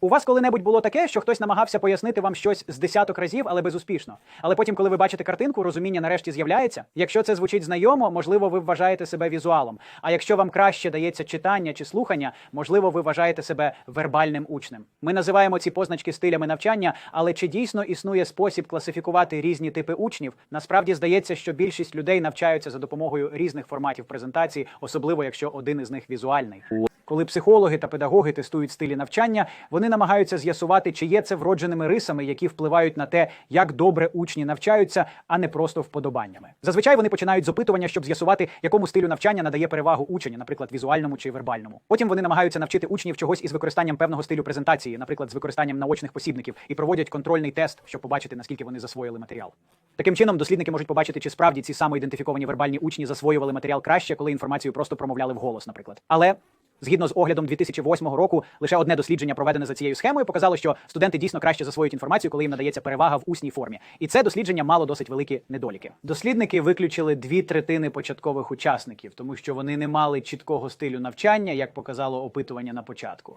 У вас коли-небудь було таке, що хтось намагався пояснити вам щось з десяток разів, але безуспішно. Але потім, коли ви бачите картинку, розуміння нарешті з'являється. Якщо це звучить знайомо, можливо, ви вважаєте себе візуалом. А якщо вам краще дається читання чи слухання, можливо, ви вважаєте себе вербальним учнем. Ми називаємо ці позначки стилями навчання, але чи дійсно існує спосіб класифікувати різні типи учнів? Насправді здається, що більшість людей навчаються за допомогою різних форматів презентації, особливо якщо один із них візуальний. Коли психологи та педагоги тестують стилі навчання, вони намагаються з'ясувати, чи є це вродженими рисами, які впливають на те, як добре учні навчаються, а не просто вподобаннями. Зазвичай вони починають з опитування, щоб з'ясувати, якому стилю навчання надає перевагу учень, наприклад, візуальному чи вербальному. Потім вони намагаються навчити учнів чогось із використанням певного стилю презентації, наприклад, з використанням наочних посібників, і проводять контрольний тест, щоб побачити, наскільки вони засвоїли матеріал. Таким чином, дослідники можуть побачити, чи справді ці самоідентифіковані вербальні учні засвоювали матеріал краще, коли інформацію просто промовляли вголос, наприклад. Але Згідно з оглядом 2008 року, лише одне дослідження, проведене за цією схемою, показало, що студенти дійсно краще засвоюють інформацію, коли їм надається перевага в усній формі. І це дослідження мало досить великі недоліки. Дослідники виключили дві третини початкових учасників, тому що вони не мали чіткого стилю навчання, як показало опитування на початку.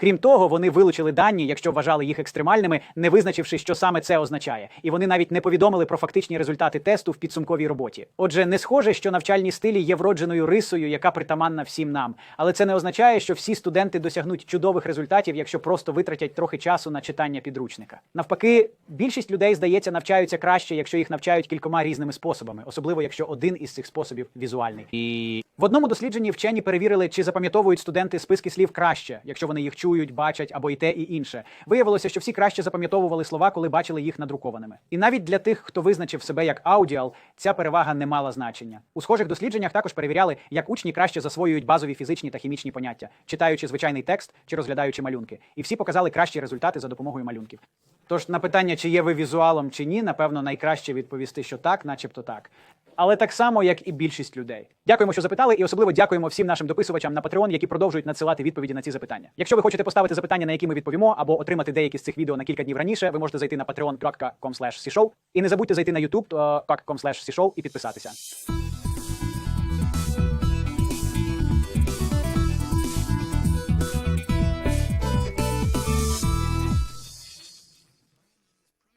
Крім того, вони вилучили дані, якщо вважали їх екстремальними, не визначивши, що саме це означає, і вони навіть не повідомили про фактичні результати тесту в підсумковій роботі. Отже, не схоже, що навчальні стилі є вродженою рисою, яка притаманна всім нам. Але це не означає, що всі студенти досягнуть чудових результатів, якщо просто витратять трохи часу на читання підручника. Навпаки, більшість людей, здається, навчаються краще, якщо їх навчають кількома різними способами, особливо якщо один із цих способів візуальний. І в одному дослідженні вчені перевірили, чи запам'ятовують студенти списки слів краще, якщо вони їх чують, бачать або і те, і інше. Виявилося, що всі краще запам'ятовували слова, коли бачили їх надрукованими. І навіть для тих, хто визначив себе як аудіал, ця перевага не мала значення. У схожих дослідженнях також перевіряли, як учні краще засвоюють базові фізичні та хімічні поняття, читаючи звичайний текст чи розглядаючи малюнки. І всі показали кращі результати за допомогою малюнків. Тож на питання, чи є ви візуалом чи ні, напевно, найкраще відповісти, що так, начебто так. Але так само, як і більшість людей. Дякуємо, що запитали, і особливо дякуємо всім нашим дописувачам на Patreon, які продовжують надсилати відповіді на ці запитання. Якщо ви хочете поставити запитання, на які ми відповімо, або отримати деякі з цих відео на кілька днів раніше, ви можете зайти на patreon.com.com/cshow. І не забудьте зайти на youtube.com/cshow і підписатися.